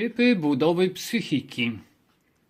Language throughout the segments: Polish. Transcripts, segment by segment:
Typy budowy psychiki.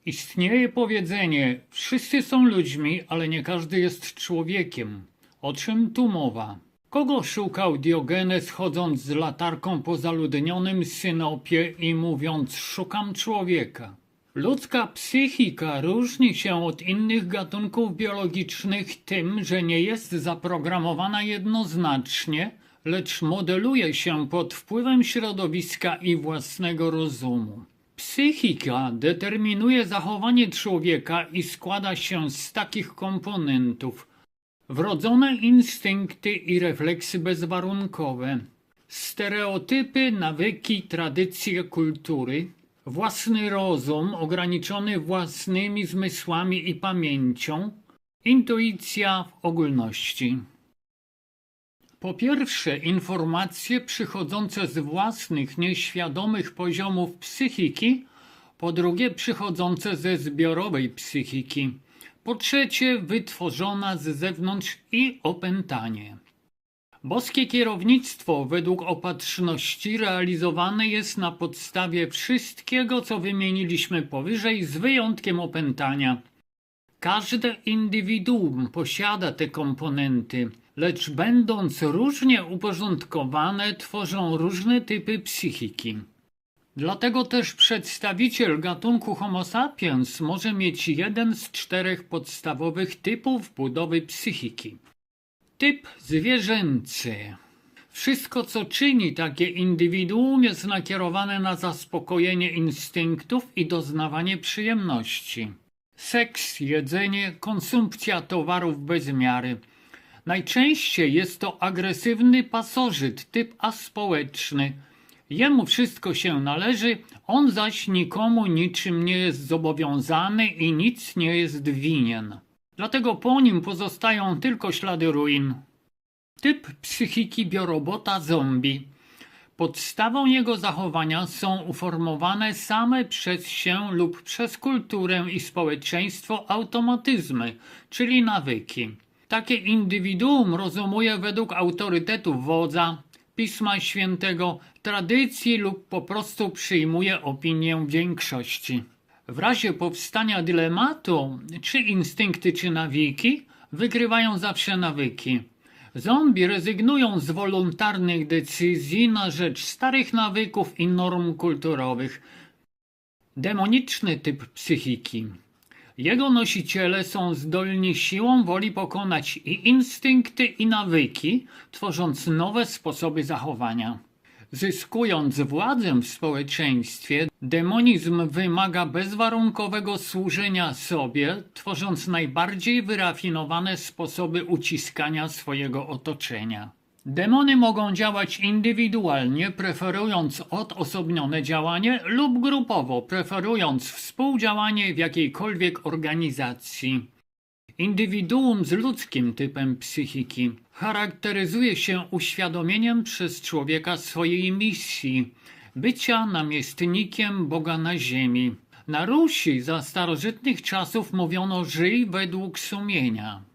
Istnieje powiedzenie: wszyscy są ludźmi, ale nie każdy jest człowiekiem. O czym tu mowa? Kogo szukał Diogenes chodząc z latarką po zaludnionym synopie i mówiąc: Szukam człowieka? Ludzka psychika różni się od innych gatunków biologicznych tym, że nie jest zaprogramowana jednoznacznie, lecz modeluje się pod wpływem środowiska i własnego rozumu. Psychika determinuje zachowanie człowieka i składa się z takich komponentów: wrodzone instynkty i refleksy bezwarunkowe, stereotypy, nawyki, tradycje, kultury, własny rozum ograniczony własnymi zmysłami i pamięcią, intuicja w ogólności. Po pierwsze, informacje przychodzące z własnych, nieświadomych poziomów psychiki, po drugie, przychodzące ze zbiorowej psychiki, po trzecie, wytworzona z zewnątrz i opętanie. Boskie kierownictwo według opatrzności realizowane jest na podstawie wszystkiego, co wymieniliśmy powyżej, z wyjątkiem opętania. Każde indywiduum posiada te komponenty, lecz będąc różnie uporządkowane, tworzą różne typy psychiki. Dlatego też przedstawiciel gatunku Homo sapiens może mieć jeden z czterech podstawowych typów budowy psychiki. Typ zwierzęcy. Wszystko, co czyni takie indywiduum, jest nakierowane na zaspokojenie instynktów i doznawanie przyjemności. Seks, jedzenie, konsumpcja towarów bez miary. Najczęściej jest to agresywny pasożyt, typ aspołeczny. Jemu wszystko się należy, on zaś nikomu niczym nie jest zobowiązany i nic nie jest winien. Dlatego po nim pozostają tylko ślady ruin. Typ psychiki biorobota zombie. Podstawą jego zachowania są uformowane same przez się lub przez kulturę i społeczeństwo automatyzmy, czyli nawyki. Takie indywiduum rozumuje według autorytetu wodza, pisma świętego, tradycji lub po prostu przyjmuje opinię większości. W razie powstania dylematu, czy instynkty, czy nawyki, wygrywają zawsze nawyki. Zombie rezygnują z wolontarnych decyzji na rzecz starych nawyków i norm kulturowych. Demoniczny typ psychiki. Jego nosiciele są zdolni siłą woli pokonać i instynkty, i nawyki, tworząc nowe sposoby zachowania. Zyskując władzę w społeczeństwie, demonizm wymaga bezwarunkowego służenia sobie, tworząc najbardziej wyrafinowane sposoby uciskania swojego otoczenia. Demony mogą działać indywidualnie, preferując odosobnione działanie, lub grupowo, preferując współdziałanie w jakiejkolwiek organizacji. Indywiduum z ludzkim typem psychiki charakteryzuje się uświadomieniem przez człowieka swojej misji bycia namiestnikiem Boga na ziemi. Na Rusi za starożytnych czasów mówiono żyj według sumienia.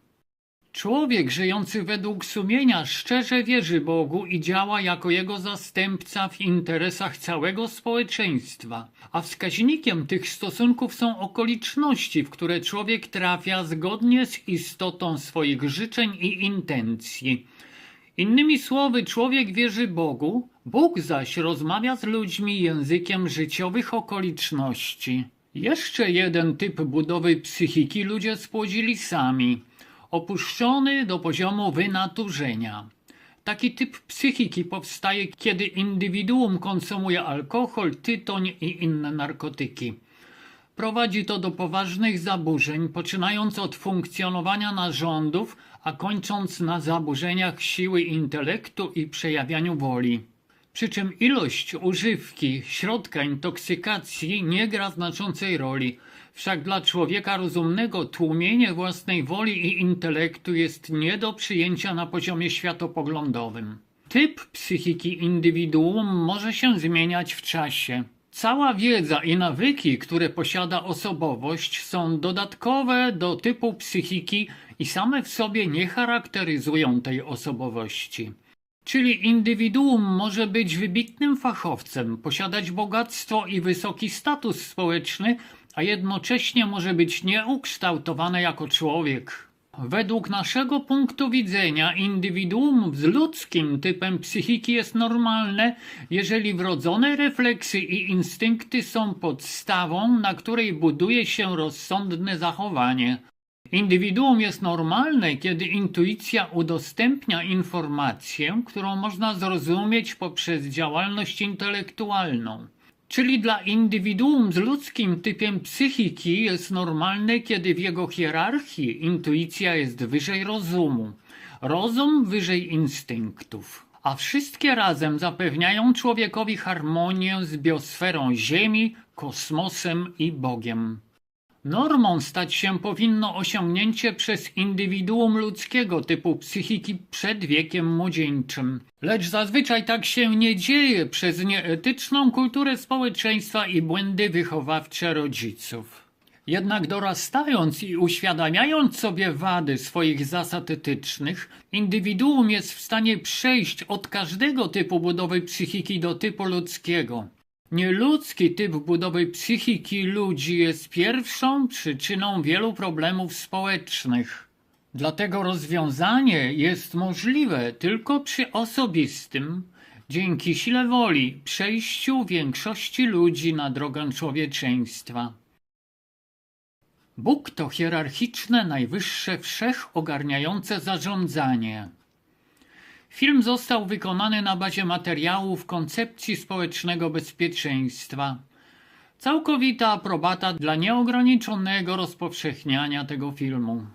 Człowiek żyjący według sumienia szczerze wierzy Bogu i działa jako jego zastępca w interesach całego społeczeństwa, a wskaźnikiem tych stosunków są okoliczności, w które człowiek trafia zgodnie z istotą swoich życzeń i intencji. Innymi słowy, człowiek wierzy Bogu, Bóg zaś rozmawia z ludźmi językiem życiowych okoliczności. Jeszcze jeden typ budowy psychiki ludzie spłodzili sami opuszczony do poziomu wynaturzenia. Taki typ psychiki powstaje, kiedy indywiduum konsumuje alkohol, tytoń i inne narkotyki. Prowadzi to do poważnych zaburzeń, poczynając od funkcjonowania narządów, a kończąc na zaburzeniach siły intelektu i przejawianiu woli. Przy czym ilość używki, środka intoksykacji nie gra znaczącej roli. Wszak dla człowieka rozumnego tłumienie własnej woli i intelektu jest nie do przyjęcia na poziomie światopoglądowym. Typ psychiki indywiduum może się zmieniać w czasie. Cała wiedza i nawyki, które posiada osobowość, są dodatkowe do typu psychiki i same w sobie nie charakteryzują tej osobowości. Czyli indywiduum może być wybitnym fachowcem, posiadać bogactwo i wysoki status społeczny, a jednocześnie może być nieukształtowane jako człowiek. Według naszego punktu widzenia indywiduum z ludzkim typem psychiki jest normalne, jeżeli wrodzone refleksy i instynkty są podstawą, na której buduje się rozsądne zachowanie. Indywiduum jest normalne, kiedy intuicja udostępnia informację, którą można zrozumieć poprzez działalność intelektualną. Czyli dla indywiduum z ludzkim typem psychiki jest normalne, kiedy w jego hierarchii intuicja jest wyżej rozumu, rozum wyżej instynktów, a wszystkie razem zapewniają człowiekowi harmonię z biosferą Ziemi, kosmosem i Bogiem. Normą stać się powinno osiągnięcie przez indywiduum ludzkiego typu psychiki przed wiekiem młodzieńczym. Lecz zazwyczaj tak się nie dzieje przez nieetyczną kulturę społeczeństwa i błędy wychowawcze rodziców. Jednak dorastając i uświadamiając sobie wady swoich zasad etycznych, indywiduum jest w stanie przejść od każdego typu budowy psychiki do typu ludzkiego. Nieludzki typ budowy psychiki ludzi jest pierwszą przyczyną wielu problemów społecznych. Dlatego rozwiązanie jest możliwe tylko przy osobistym, dzięki sile woli, przejściu większości ludzi na drogę człowieczeństwa. Bóg to hierarchiczne, najwyższe, wszechogarniające zarządzanie. Film został wykonany na bazie materiałów koncepcji społecznego bezpieczeństwa. Całkowita aprobata dla nieograniczonego rozpowszechniania tego filmu.